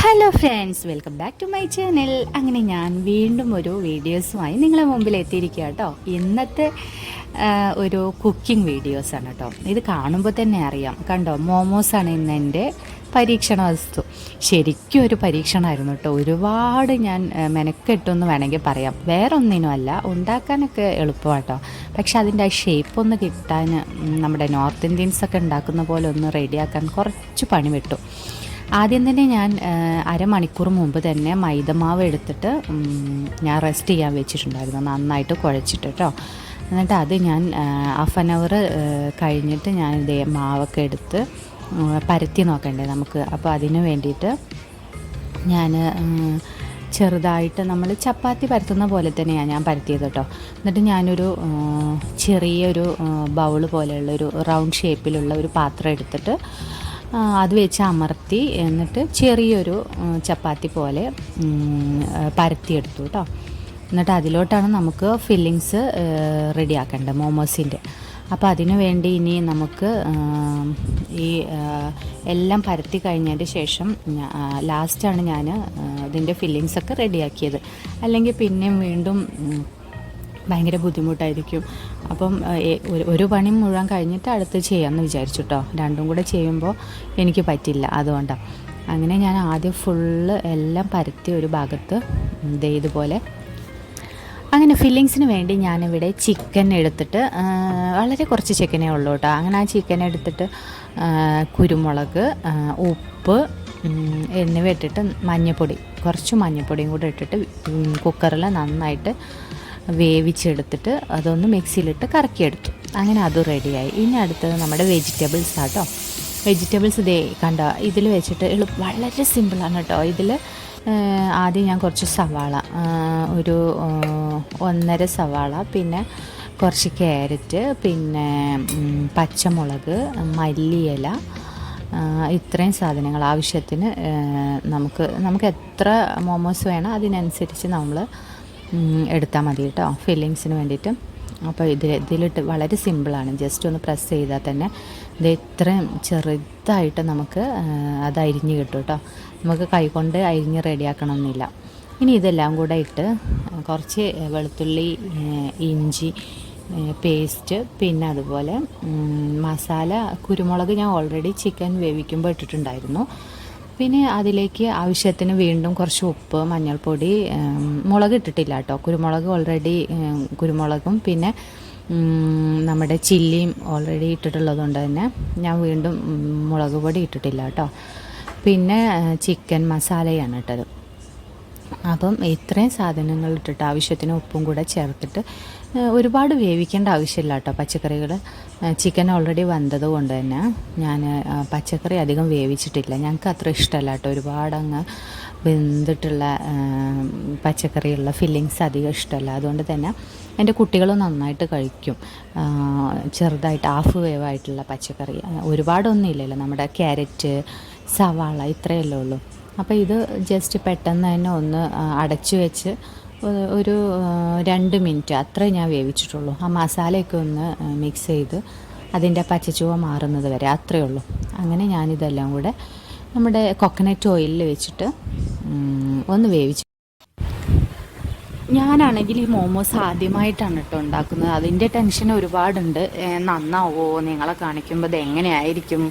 Hello friends welcome back to my channel അങ്ങനെ ഞാൻ വീണ്ടും ഒരു വീഡിയോസുമായി നിങ്ങളെ മുമ്പിൽ എത്തിയിരിക്കുക കേട്ടോ ഇന്നത്തെ ഒരു കുക്കിംഗ് വീഡിയോസാണ് കേട്ടോ ഇത് കാണുമ്പോൾ തന്നെ അറിയാം. കണ്ടോ മോമോസാണ് ഇന്ന് എന്റെ പരീക്ഷണ വസ്തു. ശരിക്കും ഒരു പരീക്ഷണമായിരുന്നു കേട്ടോ ഒരുപാട് ഞാൻ മെനക്കെട്ടെന്ന് വേണമെങ്കിൽ പറയാം. വേറെ ഒന്നിനും അല്ല ഉണ്ടാക്കാനൊക്കെ എളുപ്പമാട്ടോ പക്ഷെ അതിന്റെ ആ ഷേപ്പ് ഒന്ന് കിട്ടാൻ നമ്മുടെ നോർത്ത് ഇന്ത്യൻസൊക്കെ ഉണ്ടാക്കുന്ന പോലെ ഒന്ന് റെഡിയാക്കാൻ കുറച്ച് പണി വിട്ടു ആദ്യം തന്നെ ഞാൻ അരമണിക്കൂർ മുമ്പ് തന്നെ മൈദമാവ് എടുത്തിട്ട് ഞാൻ റെസ്റ്റ് ചെയ്യാൻ വെച്ചിട്ടുണ്ടായിരുന്നു. നന്നായിട്ട് കുഴച്ചിട്ട് കേട്ടോ എന്നിട്ട് അത് ഞാൻ ഹാഫ് ആൻ അവർ കഴിഞ്ഞിട്ട് ഞാൻ ഇതേ മാവൊക്കെ എടുത്ത് പരത്തി നോക്കണ്ടേ നമുക്ക്. അപ്പോൾ അതിന് വേണ്ടിയിട്ട് ഞാൻ ചെറുതായിട്ട് നമ്മൾ ചപ്പാത്തി പരത്തുന്ന പോലെ തന്നെയാണ് ഞാൻ പരത്തിയത് കേട്ടോ എന്നിട്ട് ഞാനൊരു ചെറിയൊരു ബൗൾ പോലെയുള്ളൊരു റൗണ്ട് ഷേപ്പിലുള്ള ഒരു പാത്രം എടുത്തിട്ട് അത് വെച്ച് അമർത്തി എന്നിട്ട് ചെറിയൊരു ചപ്പാത്തി പോലെ പരത്തിയെടുത്തു കേട്ടോ എന്നിട്ട് അതിലോട്ടാണ് നമുക്ക് ഫില്ലിങ്സ് റെഡിയാക്കേണ്ടത് മോമോസിന്റെ അപ്പോൾ അതിനു വേണ്ടി ഇനി നമുക്ക് ഈ എല്ലാം പരത്തി കഴിഞ്ഞതിന് ശേഷം ലാസ്റ്റാണ് ഞാൻ ഇതിന്റെ ഫില്ലിങ്സൊക്കെ റെഡിയാക്കിയത്. അല്ലെങ്കിൽ പിന്നെയും വീണ്ടും ഭയങ്കര ബുദ്ധിമുട്ടായിരിക്കും. അപ്പം ഒരു- പണി മുഴുവൻ കഴിഞ്ഞിട്ട് അടുത്ത് ചെയ്യാമെന്ന് വിചാരിച്ചു കേട്ടോ രണ്ടും കൂടെ ചെയ്യുമ്പോൾ എനിക്ക് പറ്റില്ല അതുകൊണ്ടാണ് അങ്ങനെ ഞാൻ ആദ്യം ഫുള്ള് എല്ലാം പരത്തി ഒരു ഭാഗത്ത് ദേ ഇതുപോലെ. അങ്ങനെ ഫില്ലിങ്സിന് വേണ്ടി ഞാനിവിടെ ചിക്കൻ എടുത്തിട്ട് വളരെ കുറച്ച് ചിക്കനേ ഉള്ളൂ കേട്ടോ അങ്ങനെ ആ ചിക്കൻ എടുത്തിട്ട് കുരുമുളക് ഉപ്പ് എന്നിവ ഇട്ടിട്ട് മഞ്ഞൾപ്പൊടി കുറച്ച് മഞ്ഞൾപ്പൊടിയും കൂടെ ഇട്ടിട്ട് കുക്കറിൽ നന്നായിട്ട് വേവിച്ചെടുത്തിട്ട് അതൊന്ന് മിക്സിയിലിട്ട് കറക്കിയെടുത്തു. അങ്ങനെ അതും റെഡിയായി. ഇനി അടുത്തത് നമ്മുടെ വെജിറ്റബിൾസ് ആട്ടോ വെജിറ്റബിൾസ് ഇതേ കണ്ട ഇതിൽ വെച്ചിട്ട് എളുപ്പ വളരെ സിമ്പിളാണ് കേട്ടോ. ഇതിൽ ആദ്യം ഞാൻ കുറച്ച് സവാള ഒരു ഒന്നര സവാള പിന്നെ കുറച്ച് ക്യാരറ്റ് പിന്നെ പച്ചമുളക് മല്ലിയില ഇത്രയും സാധനങ്ങൾ ആവശ്യത്തിന് നമുക്ക് നമുക്ക് എത്ര മോമോസ് വേണം അതിനനുസരിച്ച് നമ്മൾ എടുത്താൽ മതി കേട്ടോ. ഫില്ലിങ്സിന് വേണ്ടിയിട്ട്. അപ്പോൾ ഇതിൽ ഇതിലിട്ട് വളരെ സിമ്പിളാണ്. ജസ്റ്റ് ഒന്ന് പ്രസ് ചെയ്താൽ തന്നെ ഇത് ഇത്രയും ചെറുതായിട്ട് നമുക്ക് അത് അരിഞ്ഞ് കിട്ടും കേട്ടോ. നമുക്ക് കൈകൊണ്ട് അരിഞ്ഞ് റെഡിയാക്കണമെന്നില്ല ഇനി ഇതെല്ലാം കൂടെ ഇട്ട് കുറച്ച് വെളുത്തുള്ളി ഇഞ്ചി പേസ്റ്റ് പിന്നെ അതുപോലെ മസാല കുരുമുളക് ഞാൻ ഓൾറെഡി ചിക്കൻ വേവിക്കുമ്പോൾ ഇട്ടിട്ടുണ്ടായിരുന്നു. പിന്നെ അതിലേക്ക് ആവശ്യത്തിന് വീണ്ടും കുറച്ച് ഉപ്പ് മഞ്ഞൾപ്പൊടി മുളക് ഇട്ടിട്ടില്ല കേട്ടോ. കുരുമുളക് ഓൾറെഡി കുരുമുളകും പിന്നെ നമ്മുടെ ചില്ലിയും ഓൾറെഡി ഇട്ടിട്ടുള്ളത് കൊണ്ട് തന്നെ ഞാൻ വീണ്ടും മുളക് പൊടി ഇട്ടിട്ടില്ല കേട്ടോ. പിന്നെ ചിക്കൻ മസാലയാണ് ഇട്ടത്. അപ്പം ഇത്രയും സാധനങ്ങൾ ഇട്ടിട്ട് ആവശ്യത്തിന് ഉപ്പും കൂടെ ചേർത്തിട്ട് ഒരുപാട് വേവിക്കേണ്ട ആവശ്യമില്ല കേട്ടോ പച്ചക്കറികൾ ചിക്കൻ ഓൾറെഡി വന്നത് കൊണ്ട് തന്നെ ഞാൻ പച്ചക്കറി അധികം വേവിച്ചിട്ടില്ല. ഞങ്ങൾക്ക് അത്ര ഇഷ്ടമല്ല കേട്ടോ. ഒരുപാട് അങ്ങ് വെന്തിട്ടുള്ള പച്ചക്കറിയുള്ള ഫില്ലിങ്സ് അധികം ഇഷ്ടമല്ല. അതുകൊണ്ട് തന്നെ എന്റെ കുട്ടികൾ നന്നായിട്ട് കഴിക്കും. ചെറുതായിട്ട് ഹാഫ് വേവായിട്ടുള്ള പച്ചക്കറി. ഒരുപാടൊന്നും ഇല്ലല്ലോ. നമ്മുടെ ക്യാരറ്റ് സവാള ഇത്രയല്ലേ ഉള്ളൂ. അപ്പോൾ ഇത് ജസ്റ്റ് പെട്ടെന്ന് തന്നെ ഒന്ന് അടച്ചു വെച്ച് ഒരു രണ്ട് മിനിറ്റ് അത്രേ ഞാൻ വേവിച്ചിട്ടുള്ളൂ. ആ മസാലയൊക്കെ ഒന്ന് മിക്സ് ചെയ്ത് അതിന്റെ പച്ചച്ചുവ മാറുന്നത് വരെ അത്രയേ ഉള്ളൂ. അങ്ങനെ ഞാനിതെല്ലാം കൂടെ നമ്മുടെ കൊക്കനട്ട് ഓയിലിൽ വെച്ചിട്ട് ഒന്ന് വേവിച്ചു ഞാനാണെങ്കിൽ ഈ മോമോസ് ആദ്യമായിട്ടാണ് കേട്ടോ ഉണ്ടാക്കുന്നത്. അതിന്റെ ടെൻഷൻ ഒരുപാടുണ്ട്. നന്നാവോ? നിങ്ങളെ കാണിക്കുമ്പോൾ ഇത് എങ്ങനെയായിരിക്കും?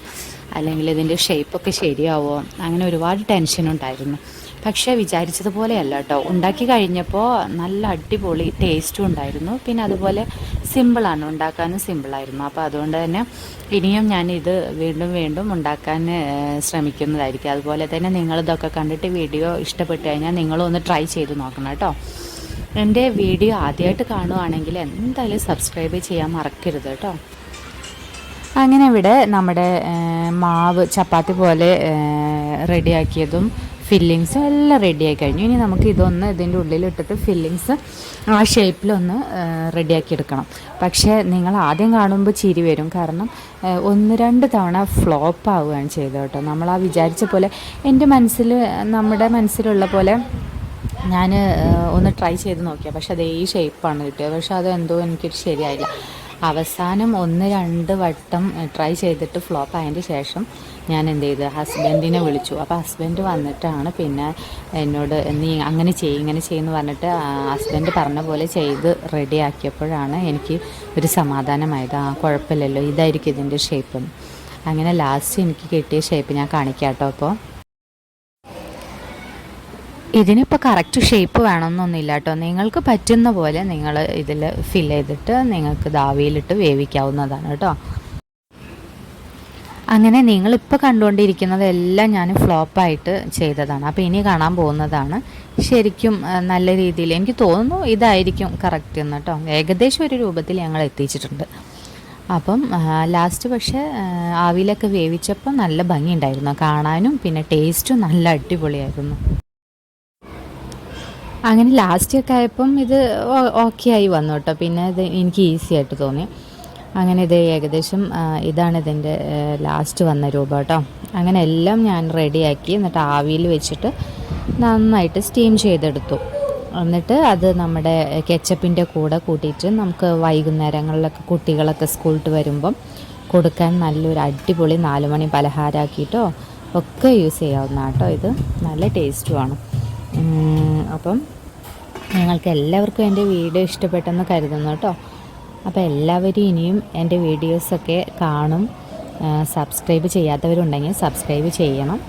അല്ലെങ്കിൽ ഇതിന്റെ ഷേപ്പൊക്കെ ശരിയാവോ? അങ്ങനെ ഒരുപാട് ടെൻഷൻ ഉണ്ടായിരുന്നു. പക്ഷേ വിചാരിച്ചതുപോലെയല്ല കേട്ടോ ഉണ്ടാക്കി കഴിഞ്ഞപ്പോൾ നല്ല അടിപൊളി ടേസ്റ്റും ഉണ്ടായിരുന്നു. പിന്നെ അതുപോലെ സിമ്പിളാണ് ഉണ്ടാക്കാനും സിമ്പിളായിരുന്നു അപ്പോൾ അതുകൊണ്ട് തന്നെ ഇനിയും ഞാനിത് വീണ്ടും വീണ്ടും ഉണ്ടാക്കാൻ ശ്രമിക്കുന്നതായിരിക്കും. അതുപോലെ തന്നെ നിങ്ങളിതൊക്കെ കണ്ടിട്ട് വീഡിയോ ഇഷ്ടപ്പെട്ടു കഴിഞ്ഞാൽ നിങ്ങളും ഒന്ന് ട്രൈ ചെയ്ത് നോക്കണം കേട്ടോ എന്റെ വീഡിയോ ആദ്യമായിട്ട് കാണുവാണെങ്കിൽ എന്തായാലും സബ്സ്ക്രൈബ് ചെയ്യാൻ മറക്കരുത് കേട്ടോ. അങ്ങനെ ഇവിടെ നമ്മുടെ മാവ് ചപ്പാത്തി പോലെ റെഡിയാക്കിയതും ഫില്ലിങ്സും എല്ലാം റെഡിയായി കഴിഞ്ഞു. ഇനി നമുക്ക് ഇതൊന്ന് ഇതിന്റെ ഉള്ളിലിട്ടിട്ട് ഫില്ലിങ്സ് ആ ഷേപ്പിലൊന്ന് റെഡിയാക്കി എടുക്കണം പക്ഷേ നിങ്ങൾ ആദ്യം കാണുമ്പോൾ ചിരി വരും. കാരണം ഒന്ന് രണ്ട് തവണ ഫ്ലോപ്പ് ആവുകയാണ് ചെയ്തത് കേട്ടോ. നമ്മൾ ആ വിചാരിച്ച പോലെ എന്റെ മനസ്സിൽ നമ്മുടെ മനസ്സിലുള്ള പോലെ ഞാൻ ഒന്ന് ട്രൈ ചെയ്ത് നോക്കിയാൽ പക്ഷെ അതേ ഷേപ്പാണ് കിട്ടിയത്. പക്ഷെ അതെന്തോ എനിക്കൊരു ശരിയായില്ല. അവസാനം ഒന്ന് രണ്ട് വട്ടം ട്രൈ ചെയ്തിട്ട് ഫ്ലോപ്പ് ആയതിന്റെ ശേഷം ഞാൻ എന്ത് ചെയ്ത്? ഹസ്ബൻഡിനെ വിളിച്ചു. അപ്പോൾ ഹസ്ബൻഡ് വന്നിട്ടാണ് പിന്നെ എന്നോട് നീ അങ്ങനെ ചെയ്യും ഇങ്ങനെ ചെയ്യുമെന്ന് പറഞ്ഞിട്ട് ഹസ്ബൻഡ് പറഞ്ഞ പോലെ ചെയ്ത് റെഡി ആക്കിയപ്പോഴാണ് എനിക്ക് ഒരു സമാധാനമായത്. ആ കുഴപ്പമില്ലല്ലോ. ഇതായിരിക്കും ഇതിന്റെ ഷേപ്പ് അങ്ങനെ ലാസ്റ്റ് എനിക്ക് കിട്ടിയ ഷേപ്പ് ഞാൻ കാണിക്കാം കേട്ടോ അപ്പോൾ ഇതിനിപ്പോൾ കറക്റ്റ് ഷേപ്പ് വേണമെന്നൊന്നുമില്ല കേട്ടോ. നിങ്ങൾക്ക് പറ്റുന്ന പോലെ നിങ്ങൾ ഇതിൽ ഫിൽ ചെയ്തിട്ട് നിങ്ങൾക്ക് ദാവിയിലിട്ട് വേവിക്കാവുന്നതാണ് കേട്ടോ. അങ്ങനെ നിങ്ങളിപ്പോൾ കണ്ടുകൊണ്ടിരിക്കുന്നതെല്ലാം ഞാൻ ഫ്ലോപ്പായിട്ട് ചെയ്തതാണ്. അപ്പോൾ ഇനി കാണാൻ പോകുന്നതാണ്. ശരിക്കും നല്ല രീതിയിൽ എനിക്ക് തോന്നുന്നു ഇതായിരിക്കും കറക്റ്റ് എന്ന് കേട്ടോ. ഏകദേശം ഒരു രൂപത്തിൽ ഞങ്ങൾ എത്തിച്ചിട്ടുണ്ട്. അപ്പം ലാസ്റ്റ് പക്ഷേ ആവിയിലൊക്കെ വേവിച്ചപ്പോൾ നല്ല ഭംഗിയുണ്ടായിരുന്നു. കാണാനും പിന്നെ ടേസ്റ്റും നല്ല അടിപൊളിയായിരുന്നു. അങ്ങനെ ലാസ്റ്റ് ഒക്കെ ആയപ്പം ഇത് ഓക്കെ ആയി വന്നു കേട്ടോ. പിന്നെ ഇത് എനിക്ക് ഈസി ആയിട്ട് തോന്നി. അങ്ങനെ ഇത് ഏകദേശം ഇതാണ് ഇതിന്റെ ലാസ്റ്റ് വന്ന രൂപ കേട്ടോ. അങ്ങനെ എല്ലാം ഞാൻ റെഡിയാക്കി എന്നിട്ട് ആവിയിൽ വെച്ചിട്ട് നന്നായിട്ട് സ്റ്റീം ചെയ്തെടുത്തു. എന്നിട്ട് അത് നമ്മുടെ കെച്ചപ്പിന്റെ കൂടെ കൂട്ടിയിട്ട് നമുക്ക് വൈകുന്നേരങ്ങളിലൊക്കെ കുട്ടികളൊക്കെ സ്കൂളിട്ട് വരുമ്പം കൊടുക്കാൻ നല്ലൊരു അടിപൊളി നാലുമണി പലഹാരമാക്കിയിട്ടോ ഒക്കെ യൂസ് ചെയ്യാവുന്ന കേട്ടോ ഇത്. നല്ല ടേസ്റ്റുമാണ് അപ്പം നിങ്ങൾക്ക് എല്ലാവർക്കും എന്റെ വീഡിയോ ഇഷ്ടപ്പെട്ടെന്ന് കരുതുന്നു കേട്ടോ. അപ്പോൾ എല്ലാവരും ഇനിയും എന്റെ വീഡിയോസൊക്കെ കാണും. സബ്സ്ക്രൈബ് ചെയ്യാത്തവരുണ്ടെങ്കിൽ സബ്സ്ക്രൈബ് ചെയ്യണം.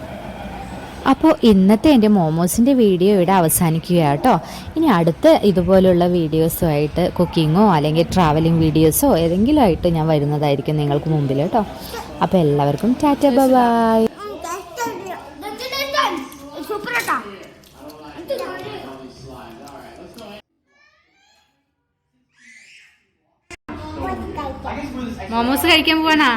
അപ്പോൾ ഇന്നത്തെ എന്റെ മോമോസിന്റെ വീഡിയോ ഇവിടെ അവസാനിക്കുക കേട്ടോ. ഇനി അടുത്ത ഇതുപോലുള്ള വീഡിയോസുമായിട്ട് കുക്കിങ്ങോ അല്ലെങ്കിൽ ട്രാവലിംഗ് വീഡിയോസോ ഏതെങ്കിലും ആയിട്ട് ഞാൻ വരുന്നതായിരിക്കും നിങ്ങൾക്ക് മുമ്പിൽ കേട്ടോ. അപ്പോൾ എല്ലാവർക്കും ടാറ്റ ബൈ സൂപ്പർ മോമോസ് കഴിക്കാൻ പോവാണാ